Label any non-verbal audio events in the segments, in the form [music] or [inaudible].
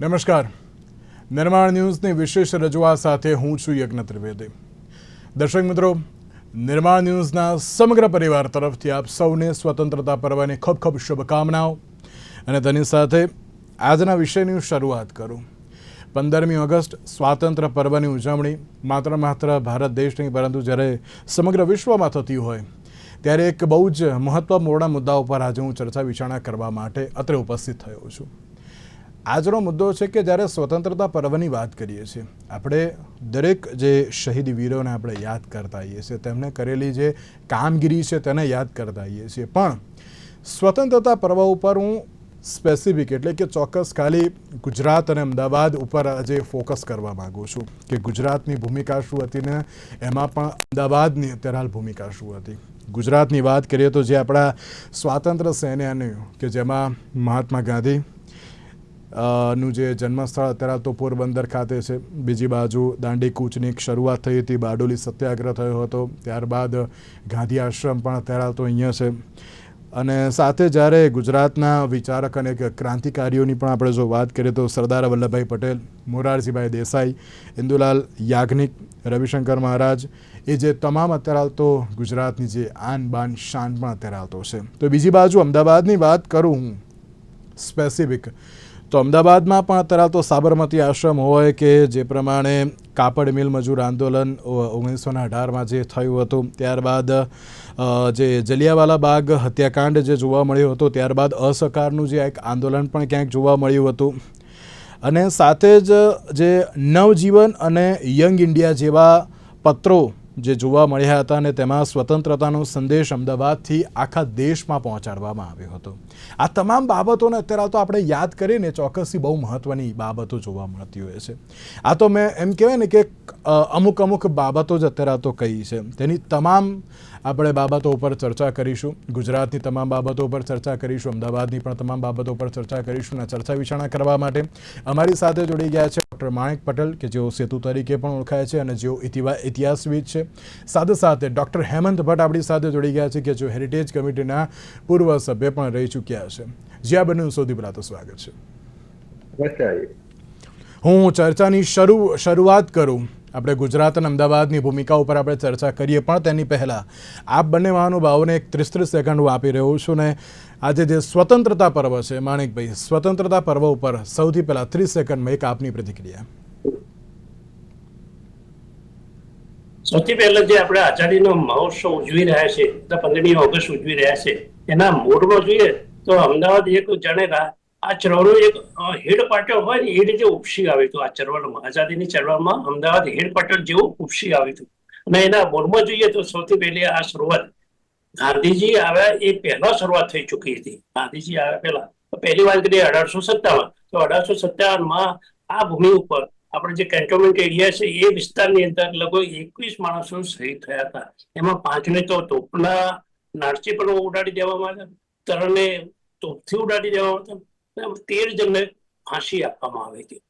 નમસ્કાર. નિર્માણ ન્યૂઝની વિશેષ રજૂઆત સાથે હું છું યજ્ઞ ત્રિવેદી. દર્શક મિત્રો, નિર્માણ ન્યૂઝના સમગ્ર પરિવાર તરફથી આપ સૌને સ્વતંત્રતા પર્વની ખૂબ ખૂબ શુભકામનાઓ. અને તેની સાથે આજના વિષયની શરૂઆત કરું. પંદરમી ઓગસ્ટ, સ્વાતંત્ર્ય પર્વની ઉજવણી માત્ર માત્ર ભારત દેશની પરંતુ જ્યારે સમગ્ર વિશ્વમાં થતી હોય, ત્યારે એક બહુ જ મહત્વપૂર્ણ મુદ્દા ઉપર આજે હું ચર્ચા વિચારણા કરવા માટે અત્રે ઉપસ્થિત થયો છું. આજનો મુદ્દો છે કે જ્યારે સ્વતંત્રતા પર્વની વાત કરીએ છીએ, આપણે દરેક જે શહીદ વીરોને આપણે યાદ કરતા આવીએ છીએ, તેમણે કરેલી જે કામગીરી છે તેને યાદ કરતા આવીએ છીએ. પણ સ્વતંત્રતા પર્વ ઉપર હું સ્પેસિફિક એટલે કે ચોક્કસ ખાલી ગુજરાત અને અમદાવાદ ઉપર આજે ફોકસ કરવા માગું છું કે ગુજરાતની ભૂમિકા શું હતી ને એમાં પણ અમદાવાદની અત્યારે હાલ ભૂમિકા શું હતી. ગુજરાતની વાત કરીએ તો જે આપણા સ્વાતંત્ર્ય સેનાનીઓ કે જેમાં મહાત્મા ગાંધી નું જે જન્મસ્થળ અત્યારે તો પોરબંદર ખાતે છે. બીજી બાજુ દાંડી કૂચની શરૂઆત થઈ હતી. બારડોલી સત્યાગ્રહ થયો હતો. ત્યારબાદ ગાંધી આશ્રમ પણ અત્યારે તો અહીંયા છે. અને સાથે જ્યારે ગુજરાતના વિચારક અને ક્રાંતિકારીઓની પણ આપણે જો વાત કરીએ તો સરદાર વલ્લભભાઈ પટેલ, મોરારજીભાઈ દેસાઈ, ઇન્દુલાલ યાજ્ઞિક, રવિશંકર મહારાજ, એ જે તમામ અત્યારે તો ગુજરાતની જે આન બાન શાન પણ અત્યારે આવતો છે. તો બીજી બાજુ અમદાવાદની વાત કરું હું. સ્પેસિફિક તો અમદાવાદમાં પણ અત્યારે તો સાબરમતી આશ્રમ હોય કે જે પ્રમાણે કાપડ મિલ મજૂર આંદોલન ઓગણીસો અઢારમાં જે થયું હતું, ત્યારબાદ જે જલિયાવાલા બાગ હત્યાકાંડ જે જોવા મળ્યો હતો, ત્યારબાદ અસહકારનું જે એક આંદોલન પણ ક્યાંક જોવા મળ્યું હતું. અને સાથે જ જે નવજીવન અને યંગ ઇન્ડિયા જેવા પત્રો જે જોવા મળ્યા હતા અને તેમાં સ્વતંત્રતાનો સંદેશ અમદાવાદથી આખા દેશમાં પહોંચાડવામાં આવ્યો હતો. આ તમામ બાબતોને અત્યારે તો આપણે યાદ કરીને ચોક્કસથી બહુ મહત્ત્વની બાબતો જોવા મળતી હોય છે. આ તો મેં એમ કહેવાય ને કે અમુક અમુક બાબતો જ અત્યારે તો કહી છે. તેની તમામ આપણે બાબતો ઉપર ચર્ચા કરીશું. ગુજરાતની તમામ બાબતો ઉપર ચર્ચા કરીશું. અમદાવાદની પણ તમામ બાબતો પર ચર્ચા કરીશું અને ચર્ચા વિચારણા કરવા માટે અમારી સાથે જોડી ગયા છે ડૉક્ટર માણેક પટેલ કે જેઓ સેતુ તરીકે પણ ઓળખાય છે અને જેઓ ઇતિહાસવિદ છે. સાથે સાથે ડૉક્ટર હેમંત ભટ્ટ આપણી સાથે જોડી ગયા છે કે જેઓ હેરિટેજ કમિટીના પૂર્વ સભ્ય પણ રહી ચૂક્યા છે. જ્યાં બન્યું સૌથી પહેલાં તો સ્વાગત છે. હું ચર્ચાની શરૂ શરૂઆત કરું. આપણે ગુજરાત અને અમદાવાદની ભૂમિકા ઉપર આપણે ચર્ચા કરીએ, પણ તેની પહેલાં આપ બંને મહાનુભાવોને એક ત્રીસ ત્રીસ સેકન્ડ હું આપી રહ્યો છું ને આજે જે સ્વતંત્રતા પર્વ છે, માણિકભાઈ, સ્વતંત્રતા પર્વ ઉપર સૌથી પહેલાં ત્રીસ સેકન્ડમાં એક આપની પ્રતિક્રિયા. સૌથી પહેલા જે આપણે આઝાદીનો મહોત્સવ ઉજવી રહ્યા છે પંદરમી ઓગસ્ટ ઉજવી રહ્યા છે, એના મૂળમાં જોઈએ તો અમદાવાદ એક જાણે આ ચળવળનું એક હેડ પાટણ હોય ને એ રીતે ઉપસી આવ્યું હતું આ ચળવળમાં આઝાદીની ચળવળમાં અમદાવાદ હેડ પાટણ જેવું ઉપસી આવ્યું હતું. અને એના મૂળમાં જોઈએ તો સૌથી પહેલી આ શરૂઆત ગાંધીજી આવ્યા એ પહેલા શરૂઆત થઈ ચૂકી હતી. ગાંધીજી આવ્યા પહેલા. પહેલી વાત કરીએ અઢારસો સત્તાવન. તો અઢારસો સત્તાવનમાં આ ભૂમિ ઉપર આપણે જે કેન્ટોનમેન્ટ એરિયા છે એ વિસ્તારની અંદર લગભગ એકવીસ માણસો શહીદ થયા હતા. એમાં પાંચને તો તોપના નારચી પણ ઉડાડી દેવામાં આવ્યા. ત્રણને તોપથી ઉડાડી દેવામાં આવ્યા તેર જણને ફાંસી આપવામાં આવી હતી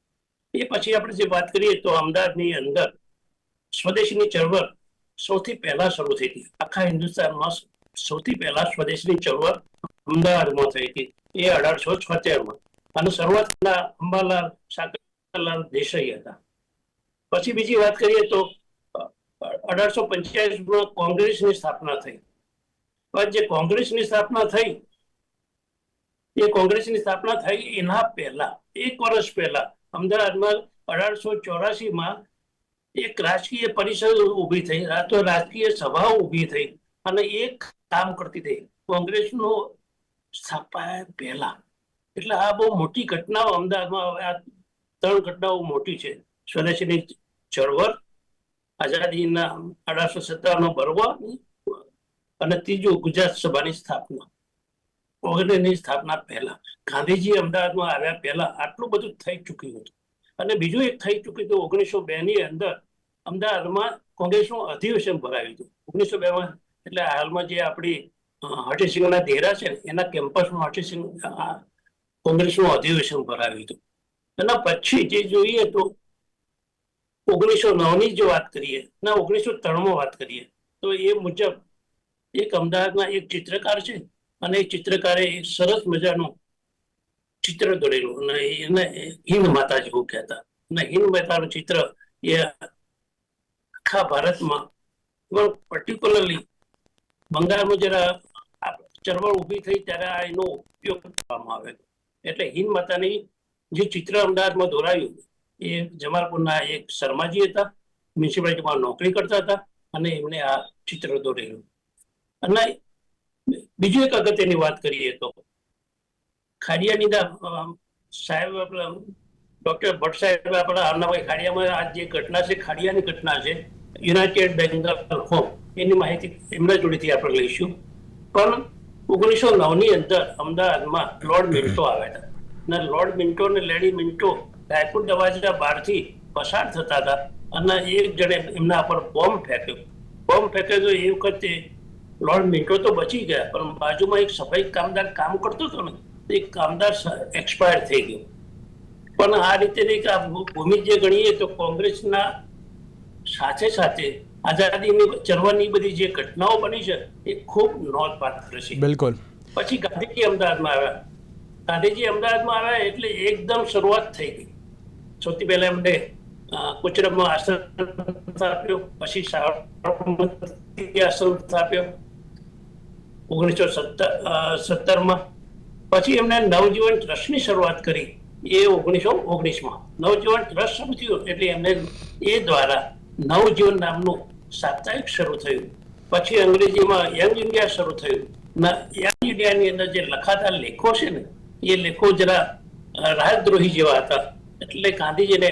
એ પછી આપણે જે વાત કરીએ તો અમદાવાદની અંદર સ્વદેશીની ચળવળ સૌથી પહેલા શરૂ થઈ હતી. આખા હિન્દુસ્તાનમાં સૌથી પહેલા સ્વદેશની ચળવળ અમદાવાદમાં થઈ હતી. એ અઢારસો છોતેરમાં અને શરૂઆત અંબાલાલ સાકરલાલ દેસાઈ હતા. પછી બીજી વાત કરીએ તો અઢારસો પંચ્યાસીમાં કોંગ્રેસની સ્થાપના થઈ. પણ જે કોંગ્રેસની સ્થાપના થઈ એ કોંગ્રેસની સ્થાપના થઈ એના પહેલા, એક વર્ષ પહેલા. અમદાવાદમાં અઢારસો ચોરાસીમાં એક રાજકીય પરિષદ ઊભી થઈ તો રાજકીય સભાઓ ઊભી થઈ અને એક કામ કરતી થઈ. કોંગ્રેસનો સ્થાપના પહેલા. એટલે આ બહુ મોટી ઘટનાઓ અમદાવાદમાં આ ત્રણ ઘટનાઓ મોટી છે. સ્વદેશીની ચળવળ, આઝાદીના અઢારસો સત્તાવનનો બરવા અને ત્રીજું ગુજરાત સભાની સ્થાપના. કોંગ્રેસની સ્થાપના પહેલા. ગાંધીજી અમદાવાદમાં આવ્યા પહેલા આટલું બધું થઈ ચૂક્યું હતું. અને બીજું એક થઈ ચૂક્યું હતું ઓગણીસો બે ની અંદર અમદાવાદમાં કોંગ્રેસનું અધિવેશન ભરાયું હતું. ઓગણીસો બે માં એટલે હાલમાં જે આપણી હઠીસિંહના દેરા છે એના કેમ્પસમાં હઠીસિંહ કોંગ્રેસનું અધિવેશન ભરાયું હતું. એના પછી જે જોઈએ તો ઓગણીસો નવની જો વાત કરીએ, ના, ઓગણીસો ત્રણમાં વાત કરીએ, તો એ મુજબ એક અમદાવાદના એક ચિત્રકાર છે અને ચિત્રકારે સરસ મજાનું ચિત્ર દોરેલું. અને એને હિન્દ માતા જેવું કહેતા. અને હિન્દ માતાનું ચિત્ર એ આખા ભારતમાં પર્ટિક્યુલરલી બંગાળમાં જરા ચળવળ ઊભી થઈ ત્યારે આ એનો ઉપયોગ કરવામાં આવે. એટલે હિન્દ માતાની જે ચિત્ર અમદાવાદમાં દોરાયું એ જમાલપુરના એક શર્માજી હતા. મ્યુનિસિપાલિટીમાં નોકરી કરતા હતા અને એમણે આ ચિત્ર દોરેલું. અને બીજું એક અગત્યની વાત કરીએ તો ખાડિયાની સાહેબ ડોક્ટર ભટ્ટ સાહેબ આપણા અન્નાભાઈ ખાડિયામાં આ જે ઘટના છે, ખાડિયાની ઘટના છે, યુનાઇટેડ બેંગલ હોમ, એની માહિતી એમના જોડેથી આપણે લઈશું. પણ ઓગણીસો નવની અંદર અમદાવાદમાં લોર્ડ મિન્ટો આવ્યા હતા. અને લોર્ડ મિન્ટો અને લેડી મિન્ટો રાયપુર દરવાજા બહારથી પસાર થતા હતા અને એક જણે એમના પર બોમ્બ ફેંક્યો. બોમ્બ ફેંક્યો તો એ વખતે લોર્ડ મિન્ટો તો બચી ગયા પણ બાજુમાં એક સફાઈ કામદાર કામ કરતો હતો ને એ કામદાર એક્સપાયર થઈ ગયો. પણ આ રીતે નહીં કે ભૂમિ જે ગણીએ તો કોંગ્રેસના સાથે સાથે આઝાદીની ચરવાની બધી જે ઘટનાઓ બની છે એ ખૂબ નોંધપાત્ર છે. બિલકુલ. પછી ગાંધીજી અમદાવાદમાં આવ્યા. ગાંધીજી અમદાવાદમાં આવ્યા એટલે એકદમ શરૂઆત થઈ ગઈ. સૌથી પહેલા એમને કુચરબમાં આશ્રમ સ્થાપ્યો પછી સાબરમતી આશ્રમ સ્થાપ્યો ઓગણીસો સત્તર સત્તરમાં. પછી એમણે નવજીવન ટ્રસ્ટની શરૂઆત કરી, એ ઓગણીસો ઓગણીસમાં. નવજીવન ટ્રસ્ટ શરૂ થયું એટલે એમને એ દ્વારા નવજીવન નામનું સાપ્તાહિક શરૂ થયું. પછી અંગ્રેજીમાં યંગ ઇન્ડિયા શરૂ થયું. યંગ ઇન્ડિયાની અંદર જે લખાતા લેખો છે ને, એ લેખો જરા રાજદ્રોહી જેવા હતા. એટલે ગાંધીજીને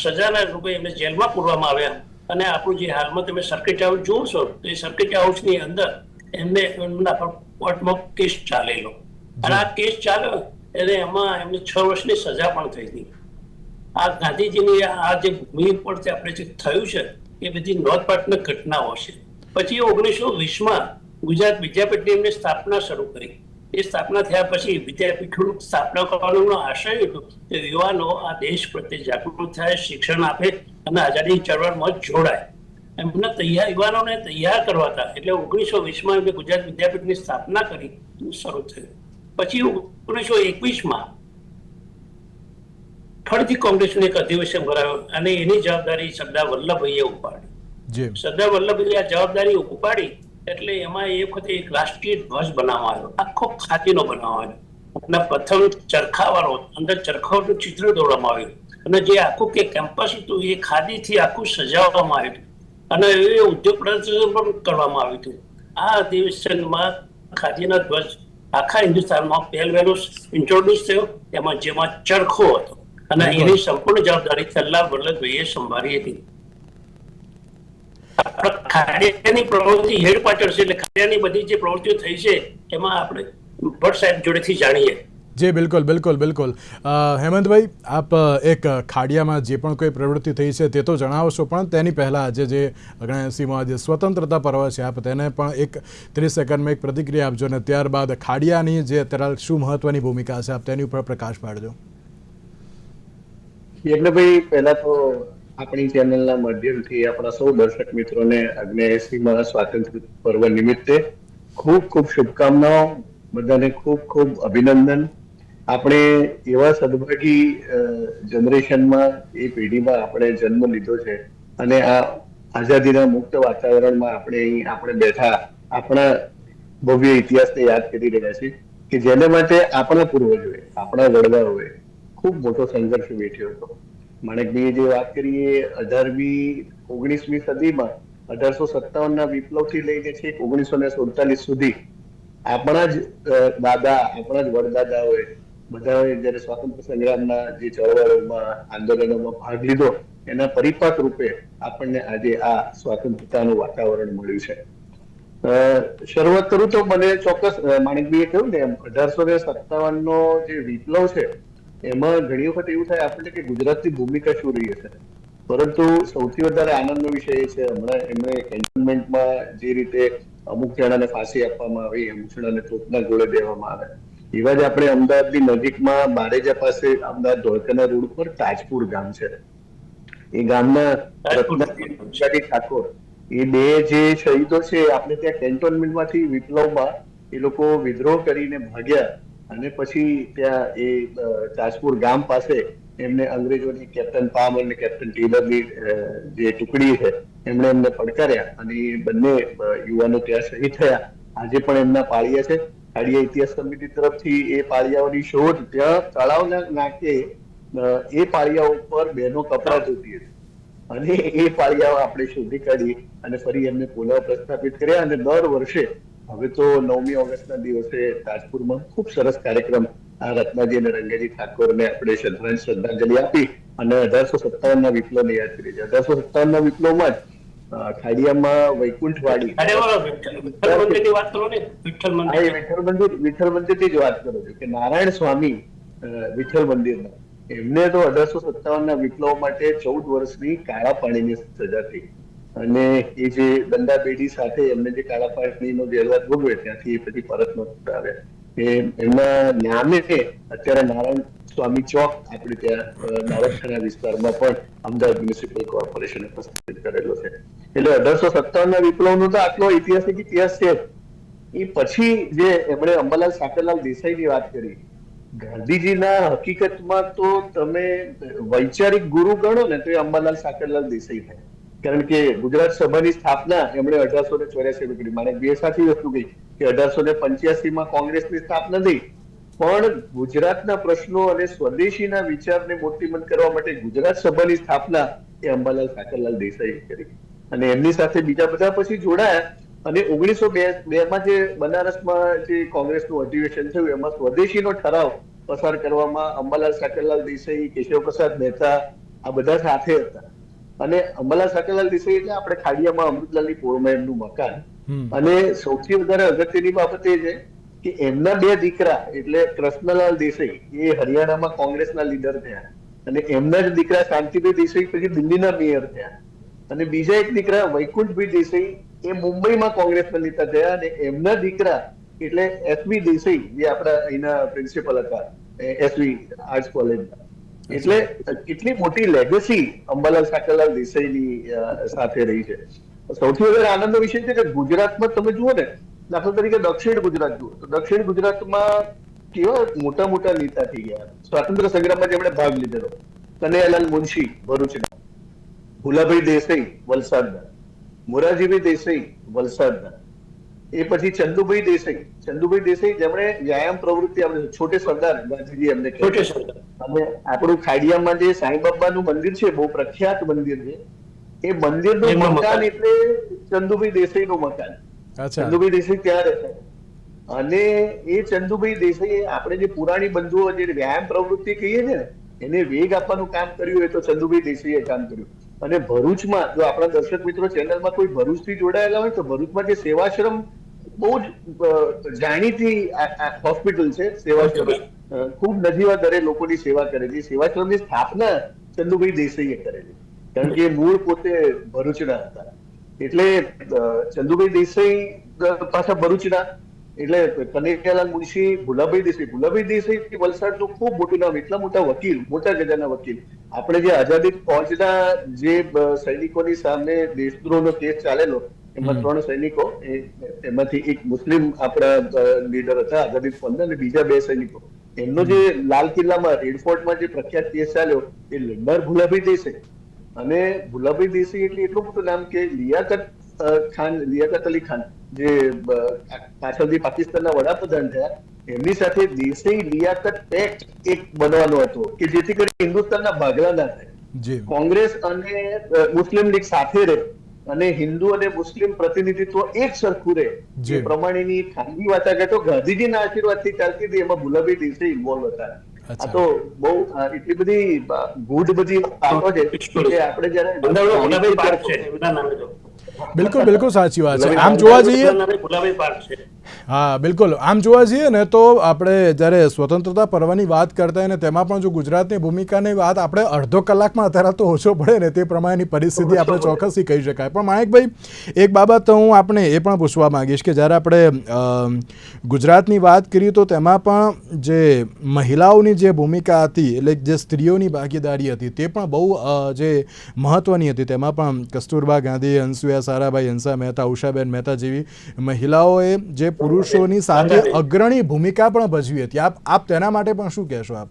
સજાના રૂપે એમને જેલમાં પૂરવામાં આવ્યા. અને આપણું જે હાલમાં તમે સર્કિટ હાઉસ જુઓ છો, તો એ સર્કિટ હાઉસની અંદર એમને એમના પર કોર્ટમાં કેસ ચાલેલો. અને આ કેસ ચાલ્યો એટલે એમાં એમને છ વર્ષની સજા પણ થઈ હતી. આ ગાંધીજીની આ જે ભૂમિ પર આપણે જે થયું છે એ બધી નોંધપાત્ર ઘટનાઓ છે. પછી ઓગણીસો વીસમાં ગુજરાત વિદ્યાપીઠની એમને સ્થાપના શરૂ કરી. એ સ્થાપના થયા પછી વિદ્યાપીઠનું સ્થાપના કરવાનો આશય હતો કે યુવાનો આ દેશ પ્રત્યે જાગૃત થાય શિક્ષણ આપે અને આઝાદી ચળવળમાં જોડાય. એમને તૈયાર યુવાનોને તૈયાર કરવા હતા એટલે ઓગણીસો વીસમાં એમને ગુજરાત વિદ્યાપીઠની સ્થાપના કરી. શરૂ થયું. પછી ઓગણીસો એકવીસમાં ફરીથી કોંગ્રેસનું એક અધિવેશન ભરાયું અને એની જવાબદારી સરદાર વલ્લભભાઈએ ઉપાડી. સરદાર વલ્લભભાઈએ આ જવાબદારી ઉપાડી એટલે એમાં એ વખતે એક રાષ્ટ્રીય ધ્વજ બનાવવામાં આવ્યો આખો ખાતીનો બનાવવામાં આવ્યો અને પ્રથમ ચરખાવાળો અંદર ચરખાનું ચિત્ર દોરવામાં આવ્યું. અને જે આખું કે કેમ્પસ હતું એ ખાદીથી આખું સજાવવામાં આવ્યું. અને એ ઉદ્યોગ પ્રદર્શન પણ કરવામાં આવ્યું હતું. આ અધિવેશનમાં ખાદીના ધ્વજ આખા હિન્દુસ્તાનમાં પહેલ વહેલો ઇન્ટ્રોડ્યુસ થયો એમાં જેમાં ચરખો હતો. અને. એની સંપૂર્ણ જવાબદારી સરદાર વલ્લભભાઈએ સંભાળી હતી. ખાડિયાની પ્રવૃત્તિ હેડક્વાર્ટર છે એટલે ખાડિયાની બધી જે પ્રવૃત્તિઓ થઈ છે એમાં આપણે ભટ્ટ સાહેબ જોડેથી જાણીએ. જી, બિલકુલ બિલકુલ બિલકુલ. હેમંતભાઈ, આપ એક ખાડિયામાં જે પણ કોઈ પ્રવૃત્તિ થઈ છે તે તો જણાવશો, પણ તેની પહેલાં આજે જે ઓગણએંસીમાં જે સ્વતંત્રતા પર્વ છે, આપ તેને પણ એક ત્રીસ સેકન્ડમાં એક પ્રતિક્રિયા આપજો અને ત્યારબાદ ખાડિયાની જે અત્યારે શું મહત્વની ભૂમિકા છે, આપ તેની ઉપર પ્રકાશ પાડજો. એટલે ભાઈ, પહેલા તો આપણી ચેનલના માધ્યમથી આપણા સૌ દર્શક મિત્રોને અગ્નેસીમાં સ્વાતંત્ર્ય પર્વ નિમિત્તે ખૂબ ખૂબ શુભકામનાઓ, બધાને ખૂબ ખૂબ અભિનંદન. આપણે એવા સદભાગી જનરેશનમાં એ પેઢીમાં આપણે જન્મ લીધો છે અને આ આઝાદીના મુક્ત વાતાવરણમાં આપણે અહીં આપણે બેઠા આપણા ભવ્ય ઇતિહાસને યાદ કરી રહ્યા છીએ કે જેને માટે આપણા પૂર્વજોએ, આપણા વડવાઓએ ખૂબ મોટો સંઘર્ષ વેઠ્યો હતો. માણેકભાઈએ જે વાત કરી એ અઢારમી, ઓગણીસમી સદીમાં અઢારસો સત્તાવનના વિપ્લવથી લઈને છેક ઓગણીસો ને સુડતાલીસ સુધી આપણા જ દાદા, આપણા જ વડદાદાઓએ બધાએ જયારે સ્વાતંત્ર્ય સંગ્રામના જે ચળવળોમાં, આંદોલનોમાં ભાગ લીધો, એના પરિપાક રૂપે આપણને આજે આ સ્વાતંત્રતાનું વાતાવરણ મળ્યું છે. શરૂઆત કરું તો મને ચોક્કસ માણિકભાઈએ કહ્યું ને એમ, અઢારસો ને સત્તાવન નો જે વિપ્લવ છે, એમાં ઘણી વખત એવું થાય આપણને કે ગુજરાતની ભૂમિકા શું રહી હશે. પરંતુ સૌથી વધારે આનંદનો વિષય એ છે, હમણાં એમણે કેન્ટોનમેન્ટમાં જે રીતે અમુક જણાને ફાંસી આપવામાં આવી અમુક જણાને તોપના ગોળે દેવામાં આવે. એવા જ આપણે અમદાવાદની નજીકમાં બારેજા પાસે અમદાવાદ ધોળકાના રોડ પર તાજપુર ગામ છે. એ ગામના રત્નાજી ઠાકોર. એ બે જે શહીદો છે આપણે ત્યાં કેન્ટોનમેન્ટમાંથી વિપ્લવમાં એ લોકો વિદ્રોહ કરીને ભાગ્યા અને પછી ત્યાં એ તાજપુર ગામ પાસે એમને અંગ્રેજોની કેપ્ટન પામ અને કેપ્ટન ટેલરની જે ટુકડી છે એમણે એમને પડકાર્યા અને બંને યુવાનો ત્યાં શહીદ થયા. આજે પણ એમના પાળીયા છે. ખાડિયા ઇતિહાસ સમિતિ તરફથી એ પાળિયાઓની શોધ ત્યાં તળાવના નાકે એ પાળિયા ઉપર બેનો કપડા ધોતી હતી. અને એ પાળિયાઓ આપણે શોધી કાઢી અને ફરી એમને પુનઃ પ્રસ્થાપિત કર્યા અને દર વર્ષે, હવે તો નવમી ઓગસ્ટના દિવસે તાજપુરમાં ખૂબ સરસ કાર્યક્રમ આ રત્નાજી અને રંગેજી ઠાકોરને આપણે શ્રદ્ધાંજલિ આપી અને અઢારસો સત્તાવનના વિપ્લવને યાદ કરી છે. અઢારસો સત્તાવનના વિપ્લવમાં જ ખાડિયામાં વાહ, વિઠ્ઠલ ને મંદિર. વિઠ્ઠલ મંદિરથી જ વાત કરું છું કે નારાયણ સ્વામી વિઠ્ઠલ મંદિરના. એમને તો અઢારસો સત્તાવનના વિપ્લવ માટે ચૌદ વર્ષની કાળા પાણીની સજા થઈ. અને એ જે દંડા બેડી સાથે એમને જે કાળા પાણીનો જેલવાસ ભોગવે ત્યાંથી એ પછી પરત નહોતા આવ્યા એમના નામે અત્યારે નારાયણ સ્વામી ચોક આપણે ત્યાં અ, વિસ્તારમાં પણ અમદાવાદ મ્યુનિસિપલ કોર્પોરેશને પ્રસ્થાપિત કરેલો છે. એટલે અઢારસો સત્તાવનના વિપ્લવનો તો આટલો ઐતિહાસિક ઇતિહાસ છે. એ પછી જે એમણે અંબાલાલ સાકરલાલ દેસાઈની વાત કરી ગાંધીજીના હકીકતમાં તો તમે વૈચારિક ગુરુ ગણો ને તો એ અંબાલાલ સાકરલાલ દેસાઈ થાય. કારણ કે ગુજરાત સભાની સ્થાપના એમણે અઢારસો ને ચોર્યાસી કરી. મારે બે સાચી વસ્તુ કહી કે અઢારસો ને પંચ્યાસી માં કોંગ્રેસની સ્થાપના થઈ. પણ ગુજરાતના પ્રશ્નો અને સ્વદેશીના વિચારને મૂર્તિમંત કરવા માટે ગુજરાત સભાની સ્થાપના એ અંબાલાલ સાકરલાલ દેસાઈએ કરી. અને એમની સાથે બીજા બધા પછી જોડાયા. અને ઓગણીસો બે માં જે બનારસમાં જે કોંગ્રેસનું અધિવેશન થયું એમાં સ્વદેશીનો ઠરાવ પસાર કરવામાં અંબાલાલ સાકરલાલ દેસાઈ કેશવ પ્રસાદ મહેતા આ બધા સાથે હતા. અને અંબાલાલ સાકરલાલ દેસાઈ એટલે આપણે ખાડિયામાં અમૃતલાલની પોળમાં એમનું મકાન. અને સૌથી વધારે અગત્યની બાબત એ છે કે એમના બે દીકરા, એટલે કૃષ્ણલાલ દેસાઈ, એ હરિયાણામાં કોંગ્રેસના લીડર થયા. અને એમના જ દીકરા શાંતિભાઈ દેસાઈ પછી દિલ્હીના મેયર થયા. અને બીજા એક દીકરા વૈકુંઠભાઈ દેસાઈ, એ મુંબઈમાં કોંગ્રેસના નેતા થયા અને એમના દીકરા, એટલે એસબી દેસાઈ, જે આપણા અહીંના પ્રિન્સિપલ હતા એસવી આર્ટસ કોલેજના. એટલે કેટલી મોટી લેગસી અંબાલાલ સાકરલાલ દેસાઈની સાથે રહી છે. સૌથી વધારે આનંદનો વિષય છે કે ગુજરાતમાં તમે જુઓ ને દાખલા તરીકે દક્ષિણ ગુજરાત જુઓ. તો દક્ષિણ ગુજરાતમાં કેવા મોટા મોટા નેતા થઈ ગયા? સ્વાતંત્ર્ય સંગ્રામમાં જેમણે ભાગ લીધેલો. કનૈયાલાલ મુનશી ભરૂચના ભુલાભાઈ દેસાઈ વલસાડના મોરારજીભાઈ દેસાઈ વલસાડના એ પછી ચંદુભાઈ દેસાઈ. ચંદુભાઈ દેસાઈ જેમણે વ્યાયામ પ્રવૃત્તિ આપણે છોટે સરદાર ગાંધીજી એમને છોટે સરદાર. અને આપણું ખાડિયામાં જે સાંઈબાબાનું મંદિર છે બહુ પ્રખ્યાત મંદિર છે એ મંદિરનું મકાન. એટલે ચંદુભાઈ દેસાઈનું મકાન. ચંદુભાઈ દેસાઈ ત્યાં રહેતા અને એ ચંદુભાઈ દેસાઈ આપણે જે પુરાણી બંધુઓ જે વ્યાયામ પ્રવૃત્તિ કહીએ છે ને એને વેગ આપવાનું કામ કર્યું એ તો ચંદુભાઈ દેસાઈએ કામ કર્યું. અને ભરૂચમાં જો આપણા દર્શક મિત્રો ચેનલમાં કોઈ ભરૂચથી જોડાયેલા હોય તો ભરૂચમાં જે સેવાશ્રમ બહુ જ જાણીતી હોસ્પિટલ છે સેવાશ્રમ. ખૂબ નજીવા દરે લોકોની સેવા કરે છે. સેવાશ્રમની સ્થાપના ચંદુભાઈ દેસાઈએ કરેલી. કારણ કે મૂળ પોતે ભરૂચના હતા. એટલે ચંદુભાઈ દેસાઈ પાછા ભરૂચના એટલે કનૈયાલાલ મુનશી ભુલાભાઈ દેસાઈ. ભુલાભાઈ દેસાઈ વલસાડનું ખૂબ મોટું નામ એટલા મોટા વકીલ મોટા ગજાના વકીલ. આપણે જે આઝાદી ફોજના જે સૈનિકોની સામે દેશદ્રોહનો કેસ ચાલેલો એમાં ત્રણ સૈનિકો એમાંથી એક મુસ્લિમ આપણા લીડર હતા આઝાદી પંદર અને બીજા બે સૈનિકો. એમનો જે લાલ કિલ્લામાં રેડફોર્ટમાં જે પ્રખ્યાત કેસ ચાલ્યો એ લડનાર ભુલાભાઈ દેસાઈ. અને ભુલાભાઈ દેસી એટલે એટલું મોટું નામ કે લિયાકત ખાન લિયાકત અલી ખાન જે પાછળથી પાકિસ્તાનના વડાપ્રધાન થયા એમની સાથે દેસી લિયાકત એક્ટ એક બનવાનો હતો કે જેથી કરી હિન્દુસ્તાનના ભાગલા ના થાય. કોંગ્રેસ અને મુસ્લિમ લીગ સાથે રહે અને હિન્દુ અને મુસ્લિમ પ્રતિનિધિત્વ એક સરખું રહે. જે. પ્રમાણેની ખાનગી તો ગાંધીજીના આશીર્વાદથી ચાલતી હતી એમાં ગુલાબી દેસાઈ ઇન્વોલ્વ હતા. આ તો બહુ એટલી બધી ગૂઢ બધી વાતો છે કે આપણે જયારે પાર્ક છે નામે બિલકુલ બિલકુલ સાચી વાત છે. આમ જોવા જઈએ હા બિલકુલ. આમ જોવા જઈએ ને તો આપણે જ્યારે સ્વતંત્રતા પર્વની વાત કરતા હોય ને તેમાં પણ જો ગુજરાતની ભૂમિકાની વાત આપણે અડધો કલાકમાં અત્યારે તો ઓછો પડે ને તે પ્રમાણેની પરિસ્થિતિ આપણે ચોક્કસથી કહી શકાય. પણ માણેકભાઈ એક બાબત હું આપણે એ પણ પૂછવા માંગીશ કે જ્યારે આપણે ગુજરાતની વાત કરીએ તો તેમાં પણ જે મહિલાઓની જે ભૂમિકા હતી એટલે જે સ્ત્રીઓની ભાગીદારી હતી તે પણ બહુ જે મહત્ત્વની હતી. તેમાં પણ કસ્તુરબા ગાંધી અનસુયા સારાભાઈ હંસા મહેતા ઉષાબેન મહેતા જેવી મહિલાઓએ જે પુરુષોની સાથે અગ્રણી ભૂમિકા પણ ભજવી હતી. આપ આપ તેના માટે પણ શું કહેશો આપ?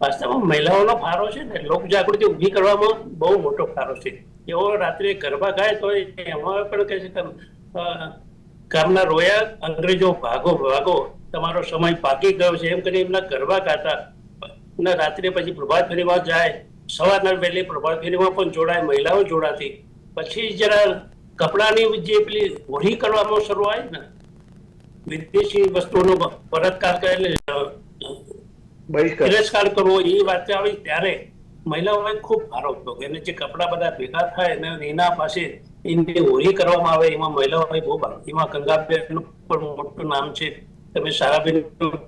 વાસ્તવમાં મહિલાઓનો ફાળો છે ને લોક જાગૃતિ ઊભી કરવામાં બહુ મોટો ફાળો છે. એઓ રાત્રે ગરબા ગાય તો એમાં પણ કહે છે ગામના રોયા અંગ્રેજો ભાગો ભાગો તમારો સમય પાકી ગયો છે. એમ કરી એમના ગરબા ગાતા. રાત્રે પછી પ્રભાત ફેરીમાં જાય. સવારના વહેલી પ્રભાત ફેરીમાં પણ જોડાય મહિલાઓ જોડાતી. પછી જરા કપડાની જે પેલી હોળી કરવામાં શરૂઆત ને વિદેશી વસ્તુઓનો બળાત્કાર કરે એટલે બહિષ્કાર. કરવો એ વાત આવી ત્યારે મહિલાઓએ ખૂબ ભારો હતો એને જે કપડા બધા ભેગા થાય અને એના પાસે એની હોળી કરવામાં આવે એમાં મહિલાઓએ બહુ ભાગ એમાં ગંગાબેનનું પણ મોટું નામ છે. તમે સારાબેન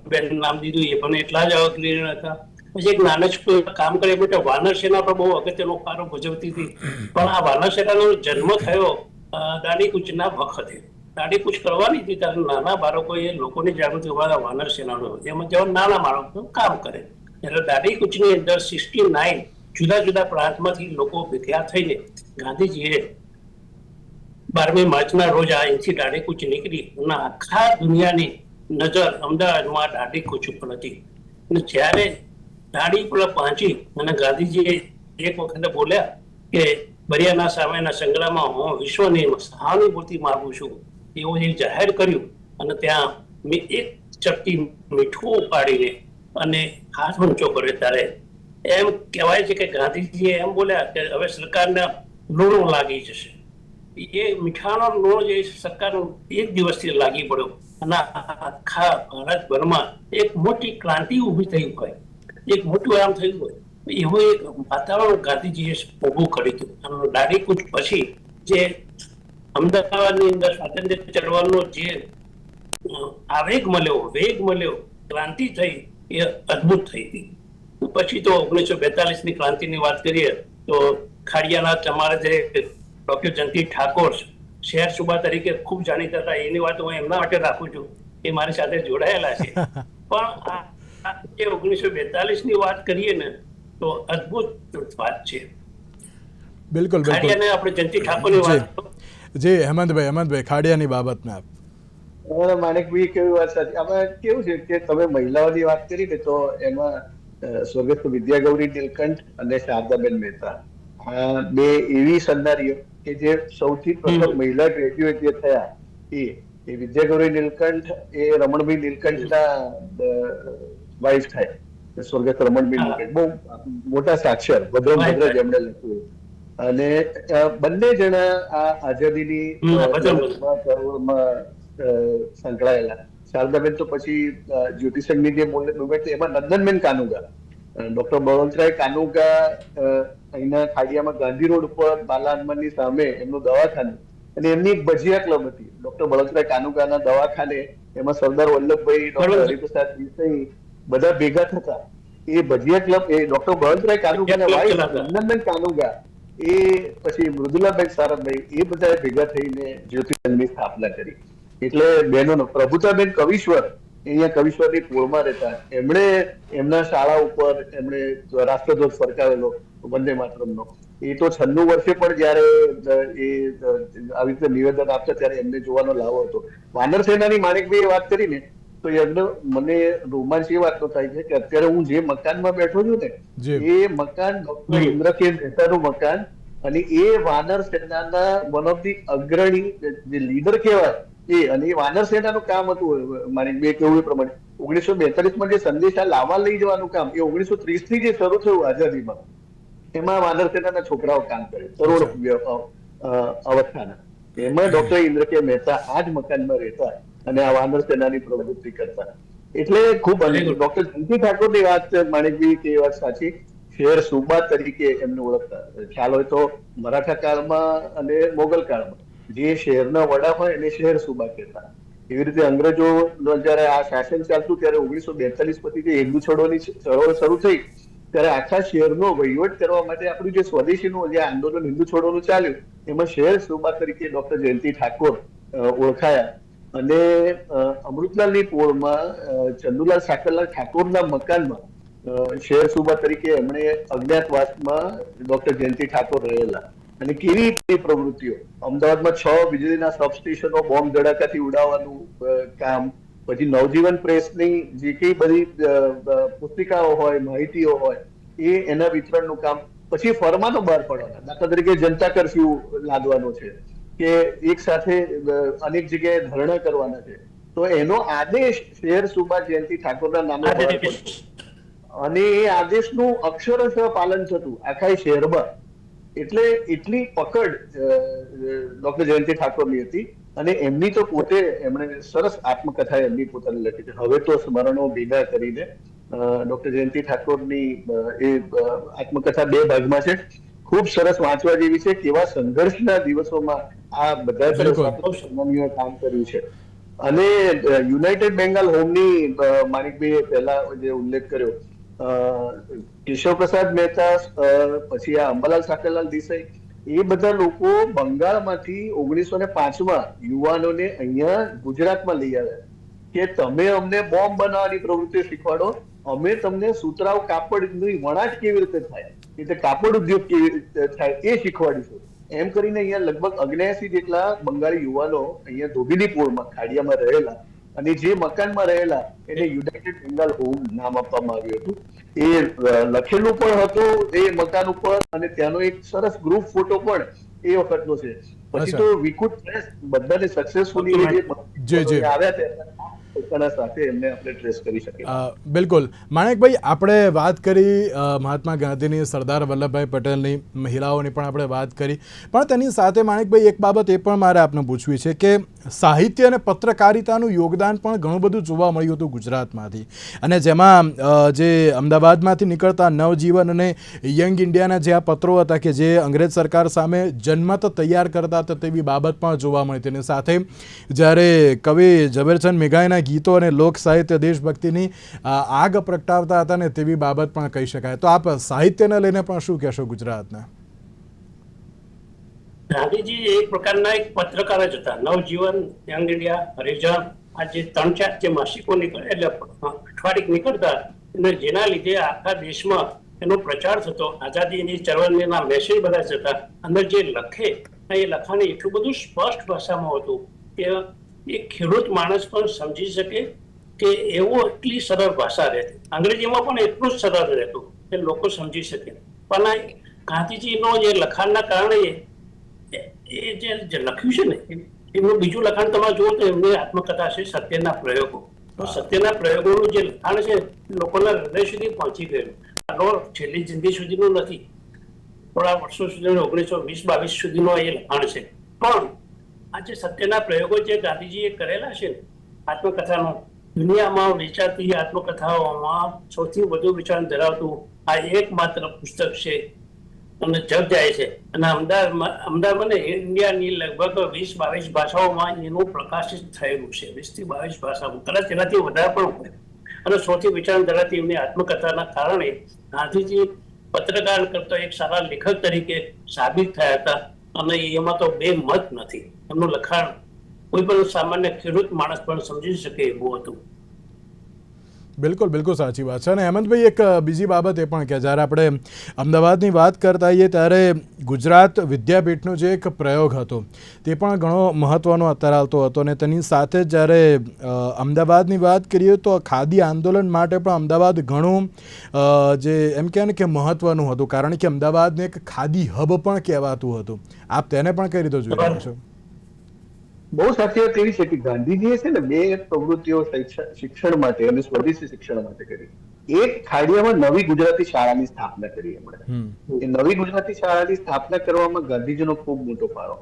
બેન નામ દીધું એ પણ એટલા જ અગ્રણી હતા. પછી એક નાના કામ કરે માટે વાનર સેના પણ બહુ અગત્યનો ફાળો ભજવતી હતી. પણ આ વાનર સેનાનો જન્મ થયો અ, દાડી કૂચના વખતે. દાડી કૂચ કરવાની હતી ત્યારે નાના બાળકોએ લોકોની જાગૃતિ વાળા વાનર સેનાનો એમાં જેવા નાના બાળકો કામ કરે. એટલે દાડી કૂચની અંદર સિક્સટી નાઇન જુદા જુદા પ્રાંતમાંથી લોકો ભેગા થઈને ગાંધીજીએ બારમી માર્ચના રોજ આ અહીંથી દાઢી કૂચ નીકળી અને આખા દુનિયાની નજર અમદાવાદમાં દાઢી કૂચ ઉપર હતી. અને જ્યારે દાઢી પેલા પહોંચી અને ગાંધીજીએ એક વખતે બોલ્યા કે બરિયાના સામેના સંગ્રામમાં હું વિશ્વની સહાનુભૂતિ માગું છું. એવું એ જાહેર કર્યું અને ત્યાં મેં એક ચપટી મીઠું ઉપાડીને અને હાથ ઊંચો કર્યો ત્યારે. એમ કહેવાય છે કે ગાંધીજીએ એમ બોલ્યા કે હવે સરકારને લૂણો લાગી જશે. એ મીઠાનો લૂણો જે સરકાર એક દિવસથી લાગી પડ્યો અને આખા ભારતભરમાં એક મોટી ક્રાંતિ ઊભી થઈ હોય. એક મોટું આમ થયું હોય. એવું એક વાતાવરણ ગાંધીજીએ ઊભું કર્યું હતું. અને દાઢી કૂચ પછી જે અમદાવાદની અંદર સ્વાતંત્ર્ય ચળવળનો જે આવેગ મળ્યો વેગ મળ્યો ક્રાંતિ થઈ એ અદ્ભુત થઈ હતી. પછી તો ઓગણીસો બેતાલીસની ક્રાંતિની વાત કરીએ તો ખાડિયાના તમારા જે ડોક્ટર જંતી ઠાકોર શહેર સુબા તરીકે ખૂબ જાણીતા હતા. એની વાત હું એમના માટે રાખું છું એ મારી સાથે જોડાયેલા છે. [laughs] પણ જે ઓગણીસો બેતાલીસની વાત કરીએ ને તો અદ્ભુત વાત છે. બિલકુલ બિલકુલ. આપણે જયંતિ ઠાકોરની વાત જી. હેમંતભાઈ હેમંતભાઈ ખાડિયાની બાબતમાં આપ. માણેકભાઈ કેવી વાત સાચી? આમાં કેવું છે કે તમે મહિલાઓની વાત કરી ને તો એમાં સ્વર્ગસ્થ વિદ્યાગૌરી નીલકંઠ અને શારદાબેન મહેતા. આ બે એવી સન્નારીઓ કે જે સૌથી પ્રથમ મહિલા ગ્રેજ્યુએટ જે થયા એ એ વિદ્યાગૌરી નીલકંઠ એ રમણભાઈ નીલકંઠના વાઇફ થાય સ્વર્ગસ્થ રમણભાઈ હા. બહુ મોટા સાક્ષર ભદ્રમ ભદ્ર. જેમણે લખ્યું અને બંને જણા આ આઝાદીની સંકળાયેલા. શારદાબેન તો પછી અ, જે મુવમેન્ટ એમાં નંદનબેન કાનુગા. ડોક્ટર બળવંતરાય કાનુગા અહીંના ખાડિયામાં ગાંધી રોડ ઉપર બાલા હનુમાનની સામે એમનું દવાખાનું. અને એમની એક ભજીયા ક્લબ હતી. ડોક્ટર બળવંતરાય કાનુગાના દવાખાને એમાં સરદાર વલ્લભભાઈ ડોક્ટર હરિપ્રસાદ દેસાઈ બધા ભેગા થતા. એ ભજીયા ક્લબ એ ડોક્ટર ભરતભાઈ કાનુગાના ભજીયા વાઇફ નંદનબેન કાનુગા એ પછી મૃદુલાબેન સારભાઈ એ બધા ભેગા થઈને જ્યોતિષની સ્થાપના કરી. એટલે બહેનોનો પ્રભુતાબેન કવિશ્વર અહીંયા કવિશ્વરની પોળમાં રહેતા. એમણે એમના શાળા ઉપર એમણે રાષ્ટ્રધ્વજ ફરકાવેલો વંદે માતરમનો. એ તો છન્નું વર્ષે પણ જયારે એ આવી રીતે નિવેદન આપતા ત્યારે એમને જોવાનો લાવો હતો. વાનર સેનાની માણેકભાઈએ વાત કરી ને તો યજ્ઞ મને રોમાંચ એ વાતનો થાય છે કે અત્યારે હું જે મકાનમાં બેઠો છું ને એ મકાન ડોક્ટર ઇન્દ્રકેન મહેતાનું મકાન અને એ વાનર સેનાના વન ઓફ ધી અગ્રણી જે લીડર કહેવાય એ અને એ વાનર સેનાનું કામ હતું મારી બે કેવું એ પ્રમાણે. ઓગણીસો બેતાલીસમાં જે સંદેશા લાવવા લઈ જવાનું કામ એ ઓગણીસો ત્રીસથી જે શરૂ થયું આઝાદીમાં એમાં વાનર સેનાના છોકરાઓ કામ કરે કરોડ અવસ્થાના. એમાં ડોક્ટર ઇન્દ્ર કે મહેતા આ જ મકાનમાં રહેતા. અને આ વાનર સેનાની પ્રવૃત્તિ કરતા. એટલે ખૂબ good. ડોક્ટર જયંતિ ઠાકોરની વાત માણેકજી કે વાત સાચી. શેર સુબા તરીકે એમને ઓળખતા. ખ્યાલ હોય તો મરાઠા કાળમાં અને મોગલ કાળમાં. જે શહેરના વડા હોય એને શહેર સુબા કહેતા. એવી રીતે અંગ્રેજો જયારે આ શાસન ચાલતું ત્યારે ઓગણીસો બેતાલીસ પછી જે હિન્દુ છોડોની ચળવળ શરૂ થઈ ત્યારે આખા શહેરનો વહીવટ કરવા માટે આપણું જે સ્વદેશીનું જે આંદોલન હિન્દુ છોડોનું ચાલ્યું એમાં શહેર સુબા તરીકે ડોક્ટર જયંતિ ઠાકોર ઓળખાયા. અને અમૃતલાલની પોળમાં ચંદુલાલ સાકરલાલ ઠાકોરના મકાનમાં શહેર સુબા તરીકે એમણે અજ્ઞાતવાસમાં ડોક્ટર જયંતિ ઠાકોર રહેલા. અને કેવી રીતની પ્રવૃત્તિઓ? અમદાવાદમાં છ વીજળીના સબસ્ટેશનો, બોમ્બ ધડાકાથી ઉડાવવાનું કામ, પછી નવજીવન પ્રેસની જે કઈ બધી પુસ્તિકાઓ હોય, માહિતીઓ હોય, એ એના વિતરણનું કામ, પછી ફરમાનો બહાર પડવાના. દાખલા તરીકે જનતા કરફ્યુ લાદવાનો છે. કે એક સાથે અનેક જગ્યાએ ધરણા કરવાના છે. તો એનો આદેશ શેર સુબા જયંતિ ઠાકોરના નામે. અને એ આદેશનું અક્ષરશ પાલન થતું આખા શહેરમાં. એટલે એટલી પકડ ડોક્ટર જયંતિ ઠાકોરની હતી. અને એમની તો પોતે એમણે સરસ આત્મકથા એમની પોતાની લખી છે. હવે તો સ્મરણો ભેગા કરીને ડોક્ટર જયંતિ ઠાકોરની એ આત્મકથા બે ભાગમાં છે. ખૂબ સરસ વાંચવા જેવી છે કેવા સંઘર્ષના દિવસોમાં આ બધા બિલકુલ. સન્માનીઓએ કામ કર્યું છે. અને યુનાઇટેડ બેંગાલ હોમની અ, માણિકભાઈએ પહેલા જે ઉલ્લેખ કર્યો કેશવ પ્રસાદ મહેતા પછી આ અંબાલાલ સાકરલાલ દેસાઈ એ બધા લોકો બંગાળમાંથી ઓગણીસો ને પાંચમાં યુવાનોને અહીંયા ગુજરાતમાં લઈ આવ્યા. કે તમે અમને બોમ્બ બનાવવાની પ્રવૃત્તિ શીખવાડો અમે તમને સુતરાવ કાપડની વણાટ કેવી રીતે થાય? એટલે કાપડ ઉદ્યોગ કેવી રીતે થાય એ શીખવાડીશું. એમ કરીને અહીંયા લગભગ અગ્નેસી જેટલા બંગાળી યુવાનો અહીંયા ધોબીની ખાડિયામાં રહેલા અને જે મકાનમાં રહેલા એને યુનાઇટેડ બેંગાલ હોમ નામ આપવામાં આવ્યું હતું. એ લખેલું પણ હતું એ મકાન ઉપર અને ત્યાંનો એક સરસ ગ્રુપ ફોટો પણ એ વખતનો છે. પછી તો વિકુટ પ્રેસ બધાને સક્સેસફુલી જી. આવ્યા હતા બિલકુલ. માણેકભાઈ, આપણે વાત કરી મહાત્મા ગાંધીની, સરદાર વલ્લભભાઈ પટેલની, મહિલાઓની પણ આપણે વાત કરી. પણ તેની સાથે માણેકભાઈ, એક બાબત એ પણ મારે આપને પૂછવી છે કે સાહિત્ય અને પત્રકારિતાનું યોગદાન પણ ઘણું બધું જોવા મળ્યું હતું ગુજરાતમાંથી. અને જેમાં જે અમદાવાદમાંથી નીકળતા નવજીવન અને યંગ ઇન્ડિયાના જે આ પત્રો હતા કે જે અંગ્રેજ સરકાર સામે જન્મત તૈયાર કરતા હતા તેવી બાબત પણ જોવા મળી. તેની સાથે જ્યારે કવિ ઝવેરચંદ મેઘાણીના ગીતો અને લોક સાહિત્ય દેશભક્તિની આગ પ્રગટાવતા હતા ને તેવી બાબત પણ કહી શકાય. તો આપ સાહિત્યને લઈને પણ શું કહેશો ગુજરાતના? ગાંધીજી એક પ્રકારના એક પત્રકાર જ હતા. નવજીવન, યંગ ઇન્ડિયા, હરિજન આ જે ત્રણ ચાર જે માસિકો નીકળે, એટલે અઠવાડિક નીકળતા, અને જેના લીધે આખા દેશમાં એનો પ્રચાર થતો. આઝાદીની ચળવળના મેસેજ બધા જતા અંદર જે લખે, એ લખાણ એટલું બધું સ્પષ્ટ ભાષામાં હતું કે એ ખેડૂત માણસ પણ સમજી શકે કે એવો એટલી સરળ ભાષા રહેતી અંગ્રેજીમાં પણ એટલું જ સરળ રહેતું કે લોકો સમજી શકે. પણ આ ગાંધીજીનો જે લખાણના કારણે એ જે લખ્યું છે ને એમનું બીજું લખાણ તમે જુઓ તો એમની આત્મકથા છે સત્યના પ્રયોગો. તો સત્યના પ્રયોગોનું જે લખાણ છે લોકોના હૃદય સુધી પહોંચી ગયેલું આનો છેલ્લી જિંદગી સુધીનું નથી. થોડા વર્ષો સુધી ઓગણીસો વીસ બાવીસ સુધીનો એ લખાણ છે. પણ આ જે સત્યના પ્રયોગો જે ગાંધીજીએ કરેલા છે, આત્મકથાનો, દુનિયામાં વિચારતી આત્મકથાઓમાં સૌથી વધુ વિચાર ધરાવતું આ એકમાત્ર પુસ્તક છે અને જગ જાય છે. અને અમદાવાદમાં અમદાવાદ અને ઇન્ડિયાની લગભગ વીસ બાવીસ ભાષાઓમાં એનું પ્રકાશિત થયેલું છે. વીસથી બાવીસ ભાષાઓ કદાચ એનાથી વધારે પણ હોય. અને સૌથી વિચાર ધરાવતી એમની આત્મકથાના કારણે ગાંધીજી પત્રકાર કરતા એક સારા લેખક તરીકે સાબિત થયા હતા અને એમાં તો બે મત નથી. એમનું લખાણ કોઈ પણ સામાન્ય ખેડૂત માણસ પણ સમજી શકે એવું હતું. બિલકુલ બિલકુલ સાચી વાત છે. અને હેમંતભાઈ, એક બીજી બાબત એ પણ કે જ્યારે આપણે અમદાવાદની વાત કરતા હોઈએ ત્યારે ગુજરાત વિદ્યાપીઠનો જે એક પ્રયોગ હતો, તે પણ ઘણો મહત્ત્વનો ધરાવતો હતો. અને તેની સાથે જ્યારે અમદાવાદની વાત કરીએ તો ખાદી આંદોલન માટે પણ અમદાવાદ ઘણું જે એમ કહે ને કે મહત્ત્વનું હતું. કારણ કે અમદાવાદને એક ખાદી હબ પણ કહેવાતું હતું. આપ તેને પણ કઈ રીતે જોઈ રહ્યા છો? બહુ સાચી વાત એવી છે કે ગાંધીજીએ છે ને બે પ્રવૃત્તિઓ શિક્ષણ માટે અને સ્વદેશી શિક્ષણ માટે કરી. એક ખાડિયામાં નવી ગુજરાતી શાળાની સ્થાપના કરી એમણે. એ નવી ગુજરાતી શાળાની સ્થાપના કરવામાં ગાંધીજીનો ખૂબ મોટો ફાળો.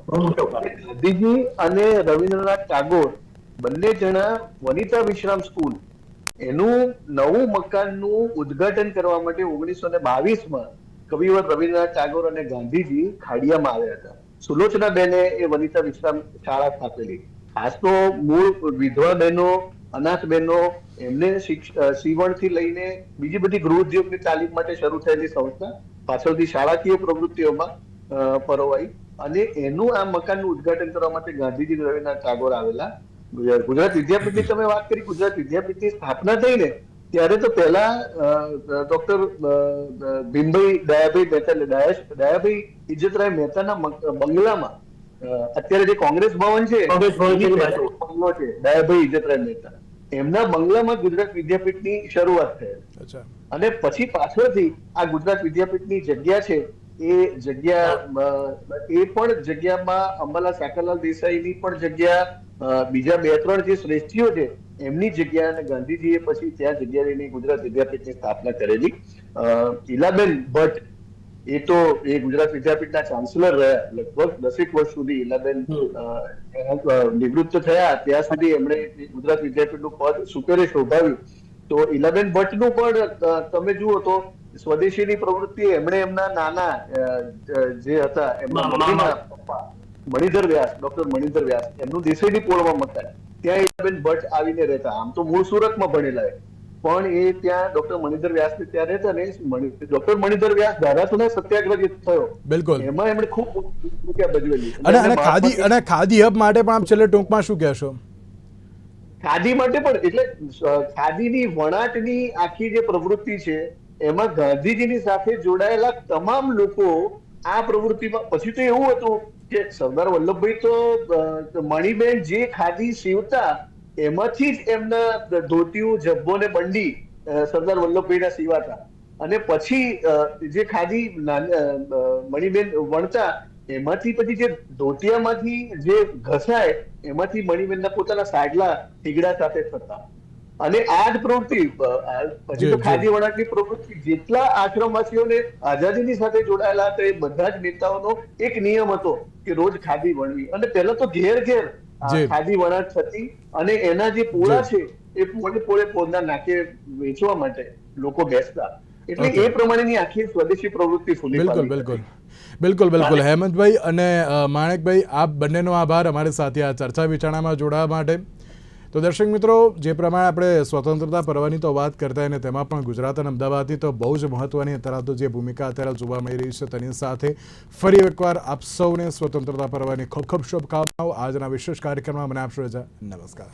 ગાંધીજી અને રવિન્દ્રનાથ ટાગોર બંને જણા વનિતા વિશ્રામ સ્કૂલ એનું નવું મકાનનું ઉદ્ઘાટન કરવા માટે ઓગણીસો ને બાવીસમાં કવિવર રવિન્દ્રનાથ ટાગોર અને ગાંધીજી ખાડિયામાં આવ્યા હતા. સુલોચના બેને એ વનિતા વિશ્રામ શાળા સ્થાપેલી ખાસ તો મૂળ વિધવા બહેનો, અનાથ બહેનો, એમને સીવણથી લઈને બીજી બધી ગૃહ ઉદ્યોગની તાલીમ માટે શરૂ થયેલી સંસ્થા, પાછળથી શાળાકીય પ્રવૃત્તિઓમાં પરોવાઈ અને એનું આ મકાનનું ઉદ્ઘાટન કરવા માટે ગાંધીજી રવિનાથ ટાગોર આવેલા ગુજરાત વિદ્યાપીઠની તમે વાત કરી, ગુજરાત વિદ્યાપીઠની સ્થાપના થઈ ને ત્યારે તો પહેલા ડોક્ટર ભીમભાઈ દયાભાઈ મહેતા એટલે દયા- દયાભાઈ ઇજતરાય મહેતાના બંગલામાં અત્યારે જે કોંગ્રેસ ભવન છે. બંગલો છે દયાભાઈ ઇજતરાય મહેતા. એમના બંગલામાં ગુજરાત વિદ્યાપીઠની શરૂઆત થયેલ. અચ્છા. અને પછી પાછળથી આ ગુજરાત વિદ્યાપીઠની જગ્યા છે એ જગ્યા એ પણ જગ્યામાં અંબાલા સાકરલાલ દેસાઈની પણ જગ્યા બીજા બે ત્રણ જે શ્રેષ્ઠીઓ છે એમની જગ્યા ગાંધીજીએ પછી ત્યાં જગ્યા લઈને ગુજરાત વિદ્યાપીઠની સ્થાપના કરેલી. ઇલાબેન ભટ્ટ એ તો એ ગુજરાત વિદ્યાપીઠના ચાન્સેલર રહ્યા લગભગ દસેક વર્ષ સુધી અ, નિવૃત્ત થયા. ત્યાં સુધી એમણે ગુજરાત વિદ્યાપીઠનું પદ સુપેરે શોભાવ્યું. તો ઇલાબેન ભટ્ટનું પણ તમે જુઓ તો સ્વદેશીની પ્રવૃત્તિ એમણે એમના નાના જે હતા એમના પપ્પા મણિધર વ્યાસ ડોક્ટર મણિધર વ્યાસ એમનું દેસાઈની પોળમાં મકાન ત્યાં ઈલાબેન ભટ્ટ આવીને રહેતા. આમ તો મૂળ સુરતમાં ભણેલા. પણ એ ત્યાં ડોક્ટર મણિધર વ્યાસ ત્યાં રહેતા ને ડોક્ટર મણિધર વ્યાસ ધારાસુના સત્યાગ્રહ થયો. બિલકુલ. એમાં એમણે ખૂબ ભૂમિકા ભજવેલી. અને અને ખાદી અને ખાદી હબ માટે પણ આપ છેલ્લે ટૂંકમાં શું કહેશો? ખાદી માટે પણ એટલે ખાદીની વણાટની આખી જે પ્રવૃત્તિ છે એમાં ગાંધીજીની સાથે જોડાયેલા તમામ લોકો આ પ્રવૃત્તિમાં પછી તો એવું હતું સરદાર વલ્લભભાઈ તો મણિબેન જે ખાદી સીવતા, એમાંથી જ એમના ધોતિયું, જબ્બો ને બંડી સરદાર વલ્લભભાઈના સીવાતા. અને પછી જે ખાદી મણિબેન વણતા, એમાંથી પછી જે ધોતિયામાંથી જે ઘસાય, એમાંથી મણિબેનના પોતાના સાડલા ઠીગડા સાથે થતા. અને આ જ પ્રવૃત્તિ પછી તો ખાદી વણાટની પ્રવૃત્તિ જેટલા આશ્રમવાસીઓને આઝાદીની સાથે જોડાયેલા હતા એ બધા જ નેતાઓનો એક નિયમ હતો કે રોજ ખાદી વણવી. અને પહેલા તો ઘેર ઘેર ખાદી વણાટ થતી અને એના જે પોળા છે એ પોળે પોળે પોળના નાકે વેચવા માટે લોકો બેસતા. એટલે એ પ્રમાણેની આખી સ્વદેશી પ્રવૃત્તિ ફૂલી બિલકુલ બિલકુલ. બિલકુલ બિલકુલ. હેમંતભાઈ અને માણેકભાઈ આપ બંનેનો આભાર. અમારી સાથે આ ચર્ચા વિચારણામાં જોડાવા માટે. તો દર્શક મિત્રો, જે પ્રમાણે આપણે સ્વતંત્રતા પર્વની તો વાત કરતા અને તેમાં પણ ગુજરાત અને અમદાવાદની તો બહુ જ મહત્વની અત્યારે તો જે ભૂમિકા અત્યારે જોવા મળી રહી છે તેની સાથે ફરી એકવાર આપ સૌને સ્વતંત્રતા પર્વની ખૂબ ખૂબ શુભકામનાઓ. આજના વિશેષ કાર્યક્રમમાં મને આપશો રજા નમસ્કાર.